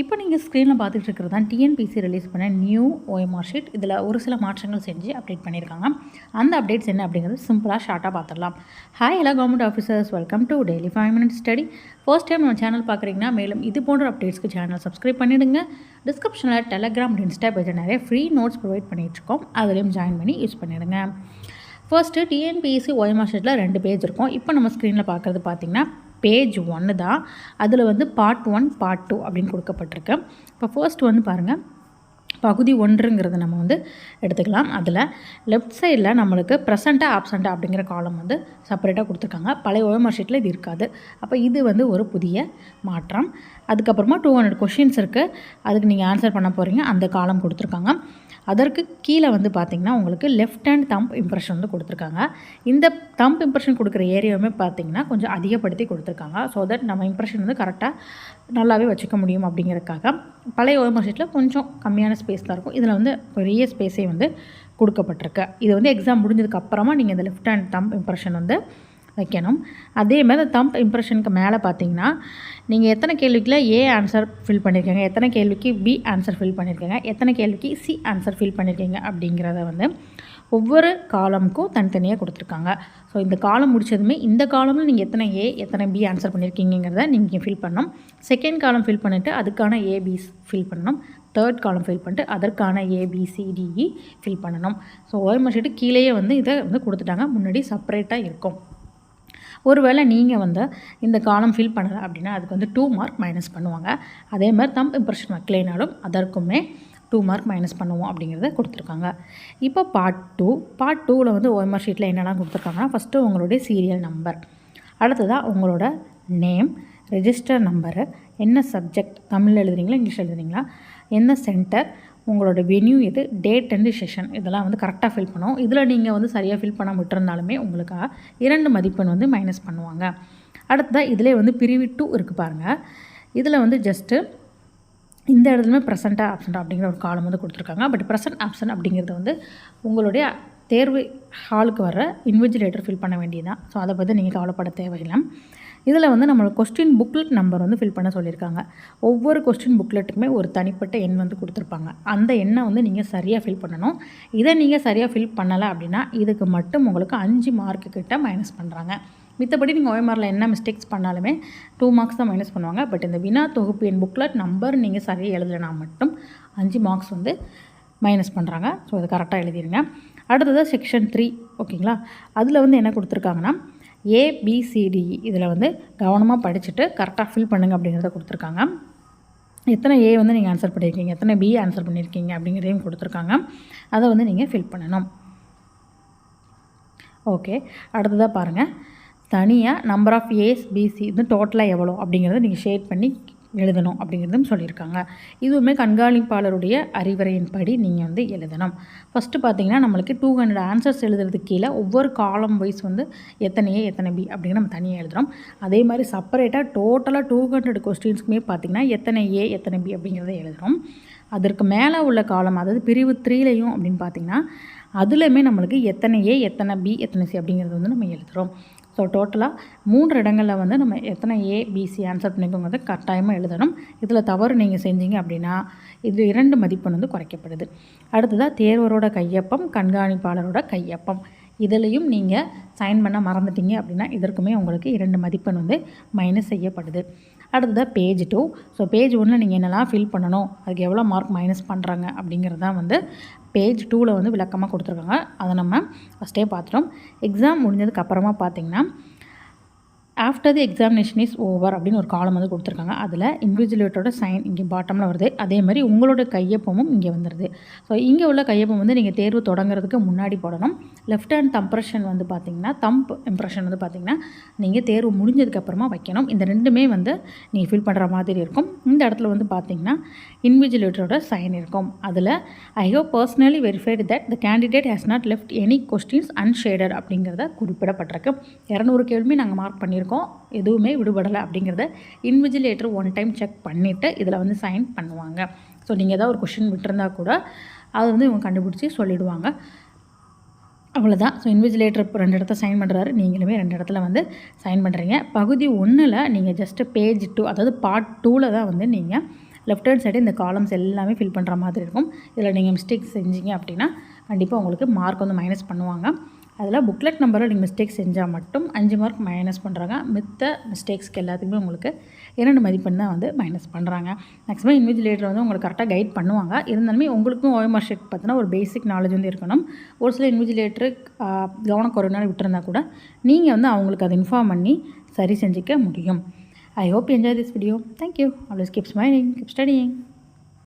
இப்போ நீங்கள் ஸ்க்ரீனில் பார்த்துட்டு இருக்கிறது தான் டிஎன்பிசி ரிலீஸ் பண்ண நியூ ஓஎம்ஆர் ஷீட் இதில் ஒரு சில மாற்றங்கள் செஞ்சு அப்டேட் பண்ணியிருக்காங்க. அந்த அப்டேட்ஸ் என்ன அப்படிங்கிறது சிம்பிளாக ஷார்ட்டாக பார்த்துடலாம். ஹாய் எல்லா government officers welcome to daily five minutes study first time நம்ம சேனல் பார்க்குறீங்கன்னா மேலும் இது போன்ற அப்டேட்ஸ்க்கு சேனல் சப்ஸ்கிரைப் பண்ணிவிடுங்க டிஸ்கிரிப்ஷனில் டெலகிராம் இன்ஸ்டா பேஜ் நிறைய ஃப்ரீ நோட்ஸ் ப்ரொவைட் பண்ணிகிட்ருக்கோம் அதுலேயும் ஜாயின் பண்ணி யூஸ் பண்ணிவிடுங்க ஃபர்ஸ்ட்டு டிஎன்பிஎஸ்சி ஓஎம்ஆர் ஷீட்டில் ரெண்டு பேஜ் இருக்கும். இப்போ நம்ம ஸ்க்ரீனில் பார்க்குறது பார்த்திங்கன்னா பேஜ் ஒன்று தான். அதில் வந்து பார்ட் ஒன் பார்ட் டூ அப்படின்னு கொடுக்கப்பட்டிருக்கு. இப்போ ஃபர்ஸ்ட் வந்து பாருங்கள் பகுதி ஒன்றுங்கிறத நம்ம வந்து எடுத்துக்கலாம். அதில் லெஃப்ட் சைடில் நம்மளுக்கு ப்ரெசண்ட்டாக ஆப்சண்ட்டாக அப்படிங்கிற காலம் வந்து செப்பரேட்டாக கொடுத்துருக்காங்க. பழைய ஓஎம்ஆர் ஷீட்டில் இது இருக்காது. அப்போ இது வந்து ஒரு புதிய மாற்றம். அதுக்கப்புறமா டூ ஹண்ட்ரட் கொஷின்ஸ் இருக்குது அதுக்கு நீங்கள் ஆன்சர் பண்ண போகிறீங்க அந்த காலம் கொடுத்துருக்காங்க. அதற்கு கீழே வந்து பார்த்திங்கன்னா உங்களுக்கு லெஃப்ட் ஹேண்ட் தம்ப் இம்ப்ரெஷன் வந்து கொடுத்துருக்காங்க. இந்த தம்ப் இம்ப்ரெஷன் கொடுக்குற ஏரியாவுமே பார்த்திங்கன்னா கொஞ்சம் அதிகப்படுத்தி கொடுத்துருக்காங்க. ஸோ தட் நம்ம இம்ப்ரெஷன் வந்து கரெக்டாக நல்லாவே வச்சுக்க முடியும் அப்படிங்கிறதுக்காக. பழைய ஓமர் ஷீட்டில் கொஞ்சம் கம்மியான ஸ்பேஸ் தான் இருக்கும். இதில் வந்து பெரிய ஸ்பேஸே வந்து கொடுக்கப்பட்டிருக்கு. இது வந்து எக்ஸாம் முடிஞ்சதுக்கு அப்புறமா நீங்கள் இந்த லெஃப்ட் ஹேண்ட் தம்ப் இம்ப்ரெஷன் வந்து வைக்கணும். அதே மாதிரி தம்ப் இம்ப்ரெஷனுக்கு மேலே பார்த்தீங்கன்னா நீங்கள் எத்தனை கேள்விக்கில் ஏ ஆன்சர் ஃபில் பண்ணியிருக்கீங்க எத்தனை கேள்விக்கு பி ஆன்சர் ஃபில் பண்ணியிருக்கீங்க எத்தனை கேள்விக்கு சி ஆன்சர் ஃபில் பண்ணியிருக்கீங்க அப்படிங்கிறத வந்து ஒவ்வொரு காலமுக்கும் தனித்தனியாக கொடுத்துருக்காங்க. ஸோ இந்த காலம் முடிச்சதுமே இந்த காலமில் நீங்கள் எத்தனை ஏ எத்தனை பி ஆன்சர் பண்ணியிருக்கீங்கிறத நீங்கள் ஃபில் பண்ணணும். செகண்ட் காலம் ஃபில் பண்ணிவிட்டு அதுக்கான ஏபிஸ் ஃபில் பண்ணணும். தேர்ட் காலம் ஃபில் பண்ணிட்டு அதற்கான ஏபிசிடிஇ ஃபில் பண்ணணும். ஸோ ஓய்மர் ஷீட்டு கீழேயே வந்து இதை வந்து கொடுத்துட்டாங்க. முன்னாடி செப்பரேட்டாக இருக்கும். ஒருவேளை நீங்கள் வந்து இந்த காலம் ஃபில் பண்ணலை அப்படின்னா அதுக்கு வந்து டூ மார்க் மைனஸ் பண்ணுவாங்க. அதே மாதிரி தம் இம்ப்ரெஷன் வைக்கலைனாலும் அதற்குமே டூ மார்க் மைனஸ் பண்ணுவோம் அப்படிங்கிறத கொடுத்துருக்காங்க. இப்போ பார்ட் டூ பார்ட் டூவில் வந்து ஓஎம்ஆர் ஷீட்டில் என்னெல்லாம் கொடுத்துருக்காங்கன்னா ஃபஸ்ட்டு உங்களுடைய சீரியல் நம்பர் அடுத்ததாக உங்களோட நேம் ரெஜிஸ்டர் நம்பரு என்ன சப்ஜெக்ட் தமிழில் எழுதுறீங்களா இங்கிலீஷ் எழுதுறீங்களா என்ன சென்டர் உங்களோட வென்யூ எது டேட் அண்டு செஷன் இதெல்லாம் வந்து கரெக்டாக ஃபில் பண்ணுவோம் இதில் நீங்கள் வந்து சரியாக ஃபில் பண்ண விட்டுருந்தாலுமே உங்களுக்கு இரண்டு மதிப்பெண் வந்து மைனஸ் பண்ணுவாங்க. அடுத்ததாக இதிலே வந்து பிரிவு டூ இருக்குது பாருங்கள் இதில் வந்து ஜஸ்ட்டு இந்த இடத்துலையுமே ப்ரெசண்ட்டாக ஆப்சண்ட் அப்படிங்கிற ஒரு காலம் வந்து கொடுத்துருக்காங்க. பட் ப்ரெசன்ட் ஆப்ஷன் அப்படிங்கிறது வந்து உங்களுடைய தேர்வு ஹாலுக்கு வர இன்விஜிலேட்டர் ஃபில் பண்ண வேண்டியதான் ஸோ அதை பற்றி நீங்கள் கவலைப்பட தேவையில்லை. இதில் வந்து நம்மளோட கொஸ்டின் புக்லெட் நம்பர் வந்து ஃபில் பண்ண சொல்லியிருக்காங்க. ஒவ்வொரு கொஸ்டின் புக்லெட்டுக்குமே ஒரு தனிப்பட்ட எண் வந்து கொடுத்துருப்பாங்க. அந்த எண்ணை வந்து நீங்கள் சரியாக ஃபில் பண்ணணும். இதை நீங்கள் சரியாக ஃபில் பண்ணலை அப்படின்னா இதுக்கு மட்டும் உங்களுக்கு அஞ்சு மார்க்கு கிட்ட மைனஸ் பண்ணுறாங்க மித்தபடி நீங்கள் ஓஎம்ஆரில் என்ன மிஸ்டேக்ஸ் பண்ணாலுமே டூ மார்க்ஸ் தான் மைனஸ் பண்ணுவாங்க. பட் இந்த வினா தொகுப்பு என் புக்லெட் நம்பர் நீங்கள் சரியாக எழுதலைனா மட்டும் அஞ்சு மார்க்ஸ் வந்து மைனஸ் பண்ணுறாங்க ஸோ அதை கரெக்டாக எழுதிடுங்க அடுத்தது செக்ஷன் த்ரீ ஓகேங்களா அதில் வந்து என்ன கொடுத்துருக்காங்கன்னா ஏபிசிடிஇ e. இதில் வந்து கவனமாக படிச்சுட்டு கரெக்டாக ஃபில் பண்ணுங்கள் அப்படிங்கிறத கொடுத்துருக்காங்க. எத்தனை ஏ வந்து நீங்கள் ஆன்சர் பண்ணியிருக்கீங்க எத்தனை பி ஆன்சர் பண்ணியிருக்கீங்க அப்படிங்கிறதையும் கொடுத்துருக்காங்க. அதை வந்து நீங்கள் ஃபில் பண்ணணும். ஓகே அடுத்ததாக பாருங்கள் தனியாக நம்பர் ஆஃப் ஏஸ் பிசி இது டோட்டலாக எவ்வளோ அப்படிங்கிறத நீங்கள் ஷேட் பண்ணி எழுதணும் அப்படிங்கிறதும் சொல்லியிருக்காங்க. இதுவுமே கண்காணிப்பாளருடைய அறிவுரையின்படி நீங்கள் வந்து எழுதணும். ஃபஸ்ட்டு பார்த்தீங்கன்னா நம்மளுக்கு டூ ஹண்ட்ரட் ஆன்சர்ஸ் எழுதுறதுக்கு கீழே ஒவ்வொரு காலம் வைஸ் வந்து எத்தனை ஏ எத்தனை பி அப்படின்னு நம்ம தனியாக எழுதுகிறோம் அதே மாதிரி செப்பரேட்டாக டோட்டலாக டூ ஹண்ட்ரட் கொஸ்டின்ஸ்க்குமே பார்த்திங்கன்னா எத்தனை ஏ எத்தனை பி அப்படிங்கிறத எழுதுகிறோம் அதற்கு மேலே உள்ள காலம் அதாவது பிரிவு த்ரீலையும் அப்படின்னு பார்த்திங்கன்னா அதுலேயுமே நம்மளுக்கு எத்தனை ஏ எத்தனை பி எத்தனை சி அப்படிங்கிறது வந்து நம்ம எழுதுகிறோம் ஸோ டோட்டலாக மூன்று இடங்களில் வந்து நம்ம எத்தனை ஏ பிசி ஆன்சர் பண்ணிக்கோங்கிறத கட்டாயமாக எழுதணும். இதில் தவறு நீங்கள் செஞ்சீங்க அப்படின்னா இது இரண்டு மதிப்பெண் வந்து குறைக்கப்படுது. அடுத்ததாக தேர்வரோட கையொப்பம் கண்காணிப்பாளரோட கையொப்பம். இதிலையும் நீங்கள் சைன் பண்ண மறந்துட்டீங்க அப்படின்னா இதற்குமே உங்களுக்கு இரண்டு மதிப்பெண் வந்து மைனஸ் செய்யப்படுது. அடுத்ததாக பேஜ் டூ ஸோ பேஜ் ஒன்று நீங்கள் என்னெல்லாம் ஃபில் பண்ணணும் அதுக்கு எவ்வளோ மார்க் மைனஸ் பண்ணுறாங்க அப்படிங்கிறது தான் வந்து பேஜ் டூவில் வந்து விளக்கமாக கொடுத்துருக்காங்க. அதை நம்ம ஃபஸ்ட்டே பார்த்துட்டோம். எக்ஸாம் முடிஞ்சதுக்கு அப்புறமா பார்த்தீங்கன்னா after the examination is over அப்படின்னு ஒரு காலம் வந்து கொடுத்துருக்காங்க. அதில் இன்விஜுவலேட்டரோட சைன் இங்கே பாட்டமில் வருது. அதே மாதிரி உங்களோட கையொப்பமும் இங்கே வந்துடுது ஸோ இங்கே உள்ள கையொப்பம் வந்து நீங்கள் தேர்வு தொடங்குறதுக்கு முன்னாடி போடணும். லெஃப்ட் ஹேண்ட் தம்ப்ரெஷன் வந்து பார்த்திங்கன்னா தம்ப் இம்ப்ரெஷன் வந்து பார்த்திங்கன்னா நீங்கள் தேர்வு முடிஞ்சதுக்கப்புறமா வைக்கணும். இந்த ரெண்டுமே வந்து நீங்கள் ஃபில் பண்ணுற மாதிரி இருக்கும். இந்த இடத்துல வந்து பார்த்திங்கன்னா இன்விஜுவலேட்டரோட சைன் இருக்கும். அதில் I have personally verified that the candidate has not left any questions unshaded அப்படிங்கிறத குறிப்பிடப்பட்டிருக்கு. இரநூறு கேள்வி நாங்கள் மார்க் பண்ணியிருக்கோம். பண்ணியிருக்கோம் எதுவுமே விடுபடலை அப்படிங்கிறத இன்விஜிலேட்டர் ஒன் டைம் செக் பண்ணிவிட்டு இதில் வந்து சைன் பண்ணுவாங்க. ஸோ நீங்கள் ஏதாவது ஒரு கொஷின் விட்டுருந்தா கூட அதை வந்து இவங்க கண்டுபிடிச்சி சொல்லிவிடுவாங்க அவ்வளோதான் ஸோ இன்விஜிலேட்டர் இப்போ ரெண்டு இடத்த சைன் பண்ணுறாரு நீங்களுமே ரெண்டு இடத்துல வந்து சைன் பண்ணுறீங்க பகுதி ஒன்றில் நீங்கள் ஜஸ்ட்டு பேஜ் டூ அதாவது பார்ட் டூவில் தான் வந்து நீங்கள் லெஃப்ட் ஹேண்ட் சைடு இந்த காலம்ஸ் எல்லாமே ஃபில் பண்ணுற மாதிரி இருக்கும். இதில் நீங்கள் மிஸ்டேக் செஞ்சீங்க அப்படின்னா கண்டிப்பாக உங்களுக்கு மார்க் வந்து மைனஸ் பண்ணுவாங்க. அதில் புக்லெட் நம்பரில் நீங்கள் மிஸ்டேக் செஞ்சால் மட்டும் அஞ்சு மார்க் மைனஸ் பண்ணுறாங்க மித்த மிஸ்டேக்ஸ்க்கு எல்லாத்துக்குமே உங்களுக்கு இரண்டு மதிப்பெண் தான் வந்து மைனஸ் பண்ணுறாங்க மேக்ஸிமம் இன்விஜிலேட்டர் வந்து உங்களுக்கு கரெக்டாக கைட் பண்ணுவாங்க. இருந்தாலுமே உங்களுக்கும் ஓஎம்ஆர் ஷீட் பார்த்தினா ஒரு பேசிக் நாலேஜ் வந்து இருக்கணும். ஒரு சில இன்விஜிலேட்டர் கவனக்குறைனால விட்டுருந்தா கூட நீங்கள் வந்து அவங்களுக்கு அதை இன்ஃபார்ம் பண்ணி சரி செஞ்சுக்க முடியும். I hope enjoy this video thank you always keep smiling keep studying